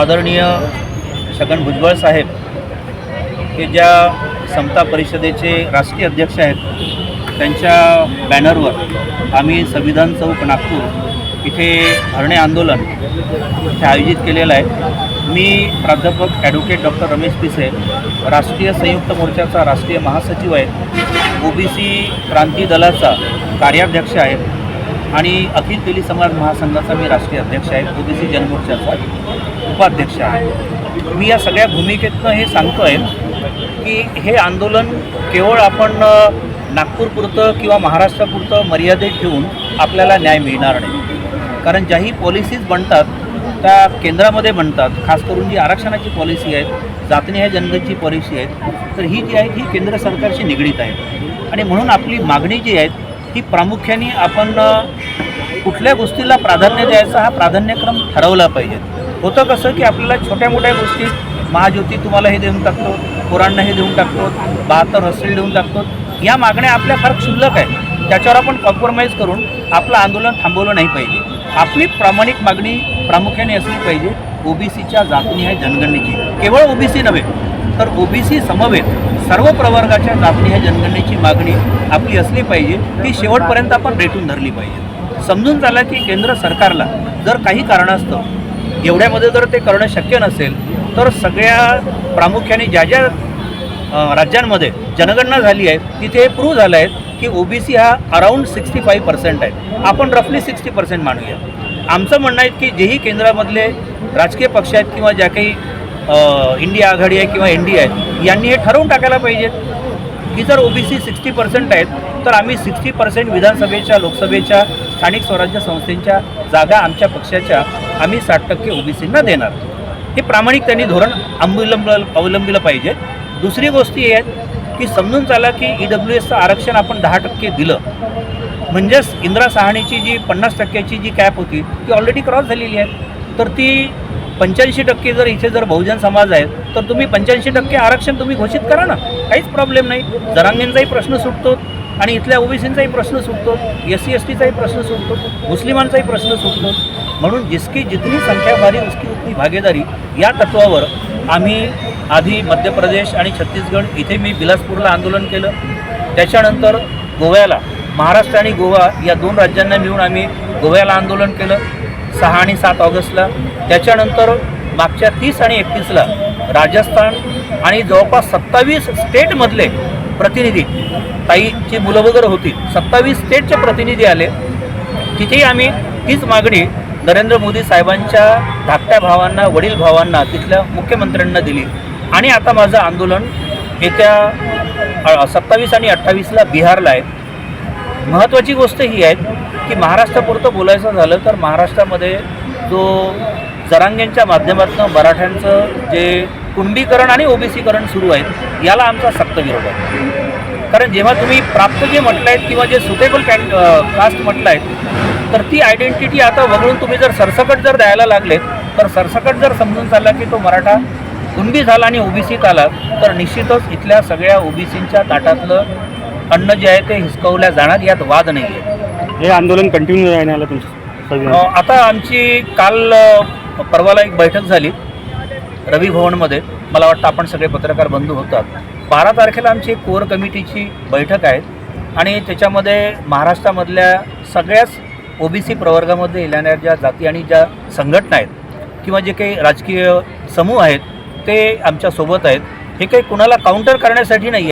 आदरणीय छगन भुजबळ साहेब हे ज्या समता परिषदेचे राष्ट्रीय अध्यक्ष आहेत त्यांच्या बॅनरवर आम्ही संविधान चौक नागपूर इथे धरणे आंदोलन इथे आयोजित केलेलं आहे. मी प्राध्यापक ॲडव्होकेट डॉक्टर रमेश पिसे राष्ट्रीय संयुक्त मोर्चाचा राष्ट्रीय महासचिव आहे. ओबीसी क्रांती दलाचा कार्याध्यक्ष आहे. आणि अखिल तेली समाज महासंघाचा मी राष्ट्रीय अध्यक्ष आहे. ओबीसी जनमोर्चाचा उपाध्यक्ष आहे. मी या सगळ्या भूमिकेतनं हे सांगतो आहे की हे आंदोलन केवळ आपण नागपूरपुरतं किंवा महाराष्ट्रापुरतं मर्यादित ठेवून आपल्याला न्याय मिळणार नाही. कारण ज्याही पॉलिसीज बनतात त्या केंद्रामध्ये बनतात खास करून जी आरक्षणाची पॉलिसी आहेत आहे ह्या जनगणची पॉलिसी आहेत तर ही जी आहे ही केंद्र सरकारशी निगडीत आहे आणि म्हणून आपली मागणी जी आहे ही प्रामुख्याने आपण कुठल्या गोष्टीला प्राधान्य द्यायचा हा प्राधान्यक्रम ठरवला पाहिजे. होतं कसं की आपल्याला छोट्या मोठ्या गोष्टी महाज्योती तुम्हाला हे देऊन टाकतो पोरांना हे देऊन टाकतो बहात्तर हॉस्टेल देऊन टाकतो या मागण्या आपल्या फार क्षुल्लक आहे त्याच्यावर आपण कॉम्प्रोमाइज करून आपलं आंदोलन थांबवलं नाही पाहिजे. आपली प्रामाणिक मागणी प्रामुख्याने असली पाहिजे. ओबीसीच्या आहे जनगणनेची. केवळ ओबीसी नव्हे तर ओबीसी समवेत सर्व प्रवर्गाच्या जातनिहाय जनगणनेची मागणी आपली असली पाहिजे. ती शेवटपर्यंत आपण रेटून धरली पाहिजे. समजून झाला की केंद्र सरकारला जर काही कारणास्तव एवढ्यामध्ये जर ते करणं शक्य नसेल तर सगळ्या प्रामुख्याने ज्या ज्या राज्यांमध्ये जनगणना झाली आहे तिथे हे प्रूव्ह झालं आहे की ओबीसी हा अराऊंड सिक्स्टी फाईव्ह पर्सेंट आहे. आपण रफली सिक्स्टी पर्सेंट मानूया. आमचं म्हणणं आहे की जेही केंद्रामधले राजकीय पक्ष आहेत किंवा ज्या काही इंडिया आघाडी आहे किंवा एन डी आहे यांनी हे ठरवून टाकायला पाहिजेत की जर ओबीसी सिक्स्टी पर्सेंट आहेत तर आम्ही सिक्स्टी पर्सेंट विधानसभेच्या लोकसभेच्या स्थानिक स्वराज्य संस्थेच्या जागा आमच्या पक्षाच्या आम्ही साठ टक्के ओबीसींना देणार. हे प्रामाणिक त्यांनी धोरण अवलंब अवलंबिलं पाहिजे. दुसरी गोष्टी ही आहेत की समजून चाला की ई डब्ल्यू एसचं आरक्षण आपण दहा टक्के दिलं. म्हणजेच इंदिरा सहाणीची जी पन्नास टक्क्याची जी कॅप होती ती ऑलरेडी क्रॉस झालेली आहे. तर ती पंच्याऐंशी टक्के जर इथे जर बहुजन समाज आहे तर तुम्ही पंच्याऐंशी टक्के आरक्षण तुम्ही घोषित करा ना. काहीच प्रॉब्लेम नाही. जरांगेंचाही प्रश्न सुटतो आणि इथल्या ओबीसींचाही प्रश्न सुटतो एस सी एस टीचाही प्रश्न सुटतो मुस्लिमांचाही प्रश्न सुटतो. म्हणून जिसकी जितनी संख्या भारी उसकी उतनी भागीदारी या तत्वावर आम्ही आधी मध्य प्रदेश आणि छत्तीसगड इथे मी बिलासपूरला आंदोलन केलं. त्याच्यानंतर गोव्याला महाराष्ट्र आणि गोवा या दोन राज्यांना मिळून आम्ही गोव्याला आंदोलन केलं. सहा आणि सात ऑगस्टला. त्याच्यानंतर मागच्या तीस आणि एकतीसला राजस्थान आणि जवळपास सत्तावीस स्टेटमधले प्रतिनिधी ताईची मुलं वगैरे होती. सत्तावीस स्टेटचे प्रतिनिधी आले. तिथेही आम्ही तीच मागणी नरेंद्र मोदी साहेबांच्या धाकट्या भावांना वडील भावांना तिथल्या मुख्यमंत्र्यांना दिली. आणि आता माझं आंदोलन येत्या सत्तावीस आणि अठ्ठावीसला बिहारला आहे. महत्त्वाची गोष्ट ही आहे की महाराष्ट्रापुरतं बोलायचं झालं तर महाराष्ट्रामध्ये जो जरांगेंच्या माध्यमातून मराठ्यांचं जे कुंडीकरण आणि ओबीसीकरण सुरू आहे याला आमचा सक्त विरोध आहे. कारण जेव्हा तुम्ही प्राप्त जे म्हटलं आहेत किंवा जे सुटेबल कॅन कास्ट म्हटलं आहे तर ती आयडेंटिटी आता वगळून तुम्ही जर सरसकट जर द्यायला लागलेत तर सरसकट जर समजून चालला की तो मराठा कुणबी झाला आणि ओबीसीत आला तर निश्चितच इथल्या सगळ्या ओबीसींच्या ताटातलं अन्न जे आहे ते हिसकवल्या जाणार यात वाद नाही आहे हे आंदोलन कंटिन्यू राहण्याला तुमचं आता आमची काल परवाला एक बैठक झाली रवी भवनमध्ये. मला वाटतं आपण सगळे पत्रकार बंधू होतात. बारा तारखेला आमची एक कोअर कमिटीची बैठक आहे आणि त्याच्यामध्ये महाराष्ट्रामधल्या सगळ्याच ओबीसी प्रवर्गामध्ये येणाऱ्या ज्या जाती आणि ज्या संघटना आहेत किंवा जे काही राजकीय समूह आहेत ते आमच्यासोबत आहेत. हे काही कुणाला काउंटर करण्यासाठी नाही आहे